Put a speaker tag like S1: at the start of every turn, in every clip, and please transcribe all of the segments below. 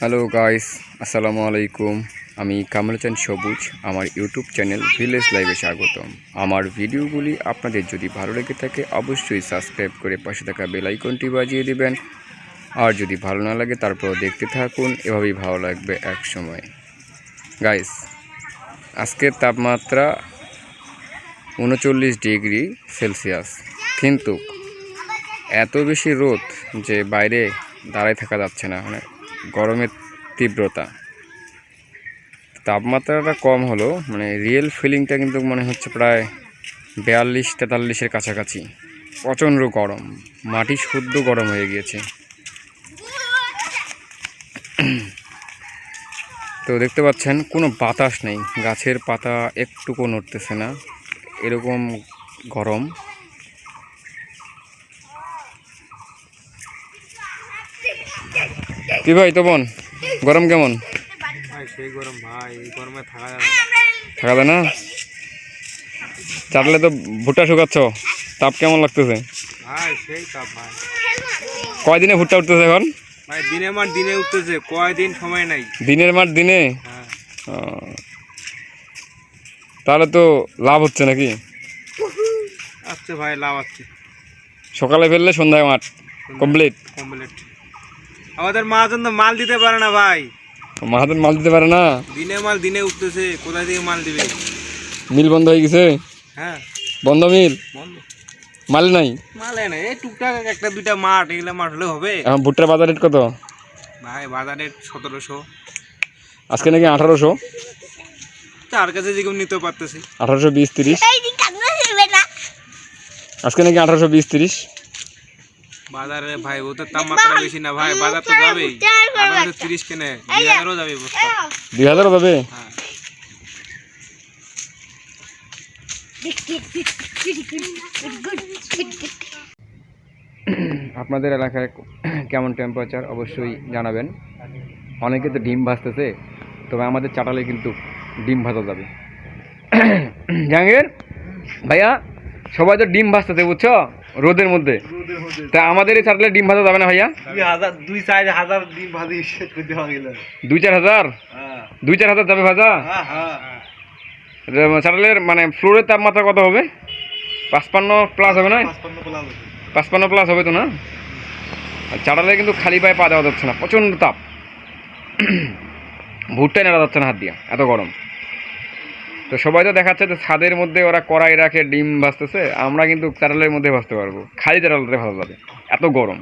S1: Hello guys আসসালামু আলাইকুম আমি কামরুচান সবুজ আমার ইউটিউব চ্যানেল ভিলেজ লাইভে স্বাগতম। আমার ভিডিওগুলি আপনাদের যদি ভালো লেগে থাকে, অবশ্যই সাবস্ক্রাইব করে পাশে থাকা বেল আইকনটি বাজিয়ে দিবেন। আর যদি ভালো না লাগে তারপর দেখতে থাকুন। এভাবেই ভালো লাগবে এক সময়। গাইস আজকের তাপমাত্রা উনচল্লিশ ডিগ্রি সেলসিয়াস। কিন্তু এত বেশি রোদ যে বাইরে দাঁড়ায় থাকা যাচ্ছে না। মানে গরমের তীব্রতা। তাপমাত্রাটা কম হলো মানে রিয়েল ফিলিংটা কিন্তু মনে হচ্ছে প্রায় বিয়াল্লিশ, তেতাল্লিশের কাছাকাছি। প্রচণ্ড গরম, মাটি শুদ্ধ গরম হয়ে গিয়েছে। তো দেখতে পাচ্ছেন, কোনো বাতাস নেই, গাছের পাতা একটুকু নড়তেছে না, এরকম গরম। কি ভাই তপন? গরম কেমন?
S2: ভাই সেই গরম ভাই গরমে থাকা যাবে। না।
S1: থাকা যায় না? চাটলে তো ভুট্টা শুকাচ্ছ। তাপ কেমন লাগতেছে?
S2: ভাই সেই তাপ ভাই।
S1: কয়দিনে ভুট্টা উঠতেছে এখন?
S2: ভাই দিনে মার দিনে উঠতেছে কয়দিন সময় নাই।
S1: দিনের মাঠ দিনে?
S2: হ্যাঁ।
S1: তাহলে তো লাভ হচ্ছে নাকি?
S2: আসছে ভাই লাভ আসছে
S1: সকালে ফেললে সন্ধ্যায় মাঠ কমপ্লিট?
S2: কমপ্লিট। আমাদের মহাজন তো মাল দিতে পারে না ভাই।
S1: মাহাতের মাল দিতে পারে না?
S2: দিনে মাল দিনে উঠতেছে কোথায় থেকে মাল দিবে?
S1: মিল বন্ধ হয়ে গেছে?
S2: হ্যাঁ।
S1: বন্ধ মিল?
S2: বন্ধ।
S1: মাল নাই?
S2: মাল নাই এই টুকটাক একটা দুইটা মাঠ এগুলো মাঠ হলে হবে।
S1: এখন ভুট্টার বাজার রেট কত?
S2: ভাই বাজার রেট সতেরোশো।
S1: আজকে নাকি আঠারোশো?
S2: তার কাছে যেরকম নিতে পারতেছি।
S1: আঠারোশো বিশ তিরিশ। আজকে নাকি আঠারোশো বিশ তিরিশ।
S2: বাজারে ভাই ও তো তাপমাত্রা বেশি না ভাই বাজার তো যাবেই। আঠারোশো তিরিশ কেনে দুই হাজারও যাবে
S1: দুই হাজারও যাবে? আপনাদের এলাকায় কেমন টেম্পারেচার অবশ্যই জানাবেন। অনেকে তো ডিম ভাজতেছে তবে আমাদের চাটালে কিন্তু ডিম ভাজা যাবে। জাহাঙ্গীর ভাইয়া সবাই তো ডিম ভাজতেছে বুঝছ? রোদের মধ্যে? তা আমাদের এই চাটালে ডিম ভাজা যাবে না ভাইয়া?
S2: দুই হাজার দুই চার হাজার দিন ভাজি শেষ করতে হবে
S1: দুই চার হাজার?
S2: হ্যাঁ।
S1: দুই চার হাজার যাবে ভাজা?
S2: হ্যাঁ
S1: মানে ফ্লোরের তাপমাত্রা কত হবে? পাঁচপান্ন প্লাস হবে না?
S2: পাঁচপান্ন প্লাস
S1: হবে। তো না? আর চাটালে কিন্তু খালি পায়ে পা দেওয়া যাচ্ছে না প্রচণ্ড তাপ। ভুট্টাই নেড়া যাচ্ছে না হাত দিয়া এত গরম। তো সবাই তো দেখাচ্ছে যে ছাদের মধ্যে ওরা কড়াই রাখে ডিম ভাজতেছে। আমরা কিন্তু চাটালের মধ্যে ভাজতে পারব। খালি চাটালতে ভালো যাবে এত গরম।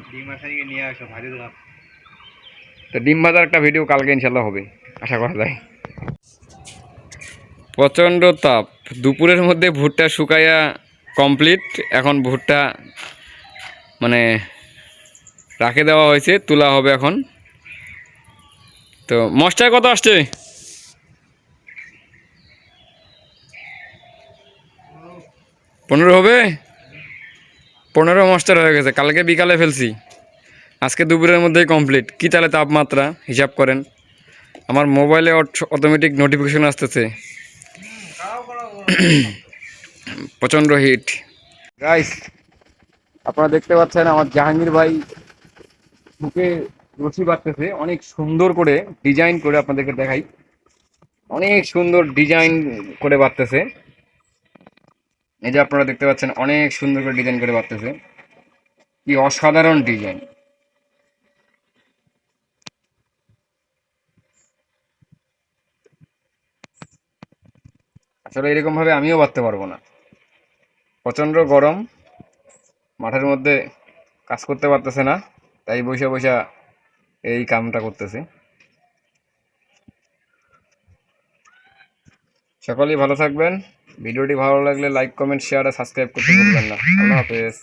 S1: তো ডিম ভাজার একটা ভিডিও কালকে ইনশাল্লাহ হবে। আশা করা যায়। প্রচণ্ড তাপ। দুপুরের মধ্যে ভুট্টা শুকাইয়া কমপ্লিট এখন ভুট্টা মানে রাখে দেওয়া হয়েছে তোলা হবে এখন। তো মশটায় কত আসছে? পনেরো হবে? পনেরো মাস্টার হয়ে গেছে, কালকে বিকালে ফেলছি। আজকে দুপুরের মধ্যেই কমপ্লিট কী তাহলে তাপমাত্রা? হিসাব করেন। আমার মোবাইলে অটোমেটিক নোটিফিকেশন আসতেছে। প্রচণ্ড হিট গাইস আপনারা দেখতে পাচ্ছেন আমার জাহাঙ্গীর ভাই বুকে রশি বাঁধতেছে। অনেক সুন্দর করে ডিজাইন করে আপনাদেরকে দেখাই। অনেক সুন্দর ডিজাইন করে বাঁধতেছে। এই যে আপনারা দেখতে পাচ্ছেন, অনেক সুন্দর করে ডিজাইন করে বাঁধতেছে কি অসাধারণ ডিজাইন আসলে এরকম ভাবে আমিও বাঁধতে পারব না। প্রচণ্ড গরম, মাঠের মধ্যে কাজ করতে পারতেছে না, তাই বসে বসে এই কামটা করতেছে। সকলেই ভালো থাকবেন। ভিডিওটি ভালো লাগলে লাইক কমেন্ট শেয়ার আর সাবস্ক্রাইব করতে ভুলবেন না। আল্লাহ হাফেজ।